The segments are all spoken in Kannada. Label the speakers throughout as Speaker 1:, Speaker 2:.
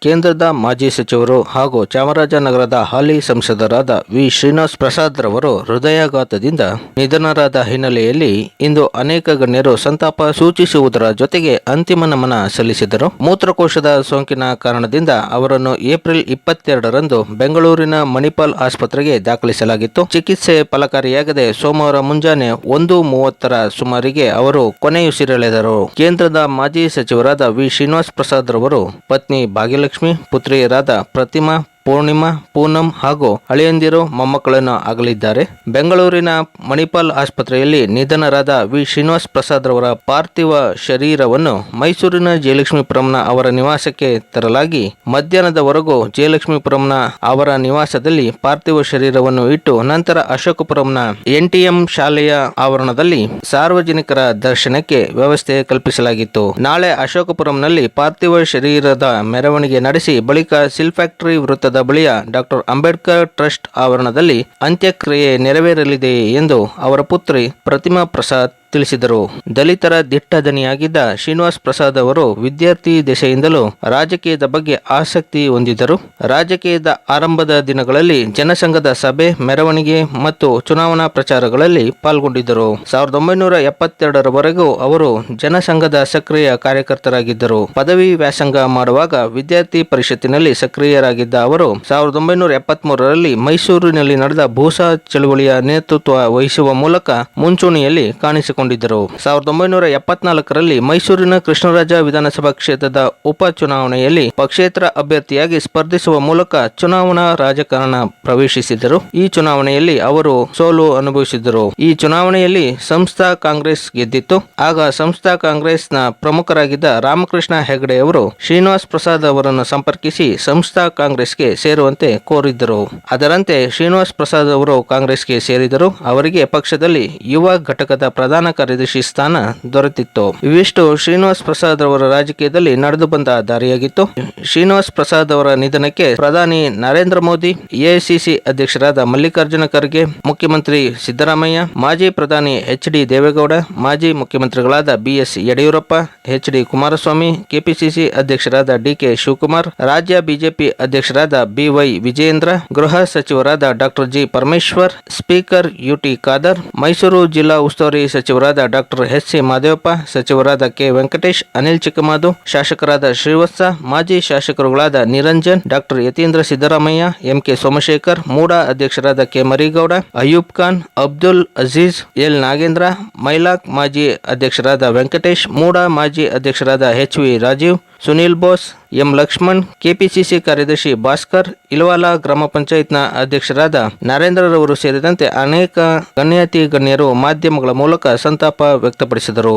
Speaker 1: ಕೇಂದ್ರದ ಮಾಜಿ ಸಚಿವರು ಹಾಗೂ ಚಾಮರಾಜನಗರದ ಹಾಲಿ ಸಂಸದರಾದ ವಿ. ಶ್ರೀನಿವಾಸ್ ಪ್ರಸಾದ್ ರವರು ಹೃದಯಾಘಾತದಿಂದ ನಿಧನರಾದ ಹಿನ್ನೆಲೆಯಲ್ಲಿ ಇಂದು ಅನೇಕ ಗಣ್ಯರು ಸಂತಾಪ ಸೂಚಿಸುವುದರ ಜೊತೆಗೆ ಅಂತಿಮ ನಮನ ಸಲ್ಲಿಸಿದರು. ಮೂತ್ರಕೋಶದ ಸೋಂಕಿನ ಕಾರಣದಿಂದ ಅವರನ್ನು ಏಪ್ರಿಲ್ ಇಪ್ಪತ್ತೆರಡರಂದು ಬೆಂಗಳೂರಿನ ಮಣಿಪಾಲ್ ಆಸ್ಪತ್ರೆಗೆ ದಾಖಲಿಸಲಾಗಿತ್ತು. ಚಿಕಿತ್ಸೆ ಫಲಕಾರಿಯಾಗದೆ ಸೋಮವಾರ ಮುಂಜಾನೆ ಒಂದು ಮೂವತ್ತರ ಸುಮಾರಿಗೆ ಅವರು ಕೊನೆಯುಸಿರೆಳೆದರು. ಕೇಂದ್ರದ ಮಾಜಿ ಸಚಿವರಾದ ವಿ. ಶ್ರೀನಿವಾಸ್ ಪ್ರಸಾದ್ ರವರು ಪತ್ನಿ ಭಾಗ್ಯಲಕ್ಷ್ಮಿ ಪುತ್ರಿಯರಾದ ಪ್ರತಿಮಾ ಪೂರ್ಣಿಮಾ, ಪೂನಂ ಹಾಗೂ ಅಳಿಯಂದಿರು ಮೊಮ್ಮಕ್ಕಳನ್ನು ಆಗಲಿದ್ದಾರೆ. ಬೆಂಗಳೂರಿನ ಮಣಿಪಾಲ್ ಆಸ್ಪತ್ರೆಯಲ್ಲಿ ನಿಧನರಾದ ವಿ. ಶ್ರೀನಿವಾಸ್ ಪ್ರಸಾದ್ ರವರ ಪಾರ್ಥಿವ ಶರೀರವನ್ನು ಮೈಸೂರಿನ ಜಯಲಕ್ಷ್ಮೀಪುರಂನ ಅವರ ನಿವಾಸಕ್ಕೆ ತರಲಾಗಿ, ಮಧ್ಯಾಹ್ನದವರೆಗೂ ಜಯಲಕ್ಷ್ಮೀಪುರಂನ ಅವರ ನಿವಾಸದಲ್ಲಿ ಪಾರ್ಥಿವ ಶರೀರವನ್ನು ಇಟ್ಟು, ನಂತರ ಅಶೋಕಪುರಂನ ಎನ್ಟಿಎಂ ಶಾಲೆಯ ಆವರಣದಲ್ಲಿ ಸಾರ್ವಜನಿಕರ ದರ್ಶನಕ್ಕೆ ವ್ಯವಸ್ಥೆ ಕಲ್ಪಿಸಲಾಗಿತ್ತು. ನಾಳೆ ಅಶೋಕಪುರಂನಲ್ಲಿ ಪಾರ್ಥಿವ ಶರೀರದ ಮೆರವಣಿಗೆ ನಡೆಸಿ, ಬಳಿಕ ಸಿಲ್ ಫ್ಯಾಕ್ಟರಿ ವೃತ್ತದ ಬಳಿಯ ಡಾಕ್ಟರ್ ಅಂಬೇಡ್ಕರ್ ಟ್ರಸ್ಟ್ ಆವರಣದಲ್ಲಿ ಅಂತ್ಯಕ್ರಿಯೆ ನೆರವೇರಲಿದೆ ಎಂದು ಅವರ ಪುತ್ರಿ ಪ್ರತಿಮಾ ಪ್ರಸಾದ್ ತಿಳಿಸಿದರು. ದಲಿತರ ದಿಟ್ಟ ದನಿಯಾಗಿದ್ದ ಶ್ರೀನಿವಾಸ್ ಪ್ರಸಾದ್ ಅವರು ವಿದ್ಯಾರ್ಥಿ ದೆಸೆಯಿಂದಲೂ ರಾಜಕೀಯದ ಬಗ್ಗೆ ಆಸಕ್ತಿ ಹೊಂದಿದ್ದರು. ರಾಜಕೀಯದ ಆರಂಭದ ದಿನಗಳಲ್ಲಿ ಜನಸಂಘದ ಸಭೆ, ಮೆರವಣಿಗೆ ಮತ್ತು ಚುನಾವಣಾ ಪ್ರಚಾರಗಳಲ್ಲಿ ಪಾಲ್ಗೊಂಡಿದ್ದರು. ಸಾವಿರದ ಒಂಬೈನೂರ ಎಪ್ಪತ್ತೆರಡರವರೆಗೂ ಅವರು ಜನಸಂಘದ ಸಕ್ರಿಯ ಕಾರ್ಯಕರ್ತರಾಗಿದ್ದರು. ಪದವಿ ವ್ಯಾಸಂಗ ಮಾಡುವಾಗ ವಿದ್ಯಾರ್ಥಿ ಪರಿಷತ್ತಿನಲ್ಲಿ ಸಕ್ರಿಯರಾಗಿದ್ದ ಅವರು ಸಾವಿರದ ಒಂಬೈನೂರ ಎಪ್ಪತ್ಮೂರರಲ್ಲಿ ಮೈಸೂರಿನಲ್ಲಿ ನಡೆದ ಭೂಸಾ ಚಳುವಳಿಯ ನೇತೃತ್ವ ವಹಿಸುವ ಮೂಲಕ ಮುಂಚೂಣಿಯಲ್ಲಿ ಕಾಣಿಸಿಕೊಂಡಿದ್ದರು ಸಾವಿರದ ಒಂಬೈನೂರ ಎಪ್ಪತ್ನಾಲ್ಕರಲ್ಲಿ ಮೈಸೂರಿನ ಕೃಷ್ಣರಾಜ ವಿಧಾನಸಭಾ ಕ್ಷೇತ್ರದ ಉಪ ಚುನಾವಣೆಯಲ್ಲಿ ಪಕ್ಷೇತರ ಅಭ್ಯರ್ಥಿಯಾಗಿ ಸ್ಪರ್ಧಿಸುವ ಮೂಲಕ ಚುನಾವಣಾ ರಾಜಕಾರಣ ಪ್ರವೇಶಿಸಿದರು ಈ ಚುನಾವಣೆಯಲ್ಲಿ ಅವರು ಸೋಲು ಅನುಭವಿಸಿದರು ಈ ಚುನಾವಣೆಯಲ್ಲಿ ಸಂಸ್ಥಾ ಕಾಂಗ್ರೆಸ್ ಗೆದ್ದಿತ್ತು. ಆಗ ಸಂಸ್ಥಾ ಕಾಂಗ್ರೆಸ್ನ ಪ್ರಮುಖರಾಗಿದ್ದ ರಾಮಕೃಷ್ಣ ಹೆಗಡೆ ಅವರು ಶ್ರೀನಿವಾಸ್ ಪ್ರಸಾದ್ ಅವರನ್ನು ಸಂಪರ್ಕಿಸಿ ಸಂಸ್ಥಾ ಕಾಂಗ್ರೆಸ್ಗೆ ಸೇರುವಂತೆ ಕೋರಿದ್ದರು. ಅದರಂತೆ ಶ್ರೀನಿವಾಸ್ ಪ್ರಸಾದ್ ಅವರು ಕಾಂಗ್ರೆಸ್ಗೆ ಸೇರಿದರು. ಅವರಿಗೆ ಪಕ್ಷದಲ್ಲಿ ಯುವ ಘಟಕದ ಪ್ರಧಾನ ಕಾರ್ಯದರ್ಶಿ ಸ್ಥಾನ ದೊರೆತಿತ್ತು. ಇವಿಷ್ಟು ಶ್ರೀನಿವಾಸ್ ಪ್ರಸಾದ್ ಅವರ ರಾಜಕೀಯದಲ್ಲಿ ನಡೆದು ಬಂದ ದಾರಿಯಾಗಿತ್ತು. ಶ್ರೀನಿವಾಸ್ ಪ್ರಸಾದ್ ಅವರ ನಿಧನಕ್ಕೆ ಪ್ರಧಾನಿ ನರೇಂದ್ರ ಮೋದಿ, ಎಐಸಿಸಿ ಅಧ್ಯಕ್ಷರಾದ ಮಲ್ಲಿಕಾರ್ಜುನ ಖರ್ಗೆ, ಮುಖ್ಯಮಂತ್ರಿ ಸಿದ್ದರಾಮಯ್ಯ, ಮಾಜಿ ಪ್ರಧಾನಿ ಎಚ್ ಡಿ ದೇವೇಗೌಡ, ಮಾಜಿ ಮುಖ್ಯಮಂತ್ರಿಗಳಾದ B S Yediyurappa H D Kumaraswamy, KPCC ಅಧ್ಯಕ್ಷರಾದ ಡಿಕೆ ಶಿವಕುಮಾರ್, ರಾಜ್ಯ ಬಿಜೆಪಿ ಅಧ್ಯಕ್ಷರಾದ ಬಿವೈ ವಿಜಯೇಂದ್ರ, ಗೃಹ ಸಚಿವರಾದ doctor G Parameshwar, speaker U T Khader, Mysuru ಜಿಲ್ಲಾ ಉಸ್ತುವಾರಿ ಸಚಿವರಾದ ಡಾಕ್ಟರ್ ಎಸ್ ಸಿ ಮಾದೇವಪ್ಪ, ಸಚಿವರಾದ ಕೆ. ವೆಂಕಟೇಶ್, ಅನಿಲ್ ಚಿಕ್ಕಮಾದು, ಶಾಸಕರಾದ ಶ್ರೀವತ್ಸ, ಮಾಜಿ ಶಾಸಕರುಗಳಾದ Niranjan, doctor Yathindra Siddaramaiah M K Somashekar, MUDA ಅಧ್ಯಕ್ಷರಾದ K. Marigowda Ayub Khan, Abdul Aziz, L. Nagendra, MYLAC ಮಾಜಿ ಅಧ್ಯಕ್ಷರಾದ ವೆಂಕಟೇಶ್, ಮೂಡಾ ಮಾಜಿ ಅಧ್ಯಕ್ಷರಾದ H. V. Rajeev Sunil Bose, M Lakshman, KPCC ಕಾರ್ಯದರ್ಶಿ ಭಾಸ್ಕರ್, ಇಲ್ವಾಲ ಗ್ರಾಮ ಪಂಚಾಯತ್ನ ಅಧ್ಯಕ್ಷರಾದ ನರೇಂದ್ರರವರು ಸೇರಿದಂತೆ ಅನೇಕ ಗಣ್ಯಾತಿ ಗಣ್ಯರು ಮಾಧ್ಯಮಗಳ ಮೂಲಕ ಸಂತಾಪ ವ್ಯಕ್ತಪಡಿಸಿದರು.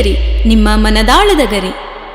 Speaker 2: ಶ್ರೀಗರಿ ನಿಮ್ಮ ಮನದಾಳದ ಗರಿ.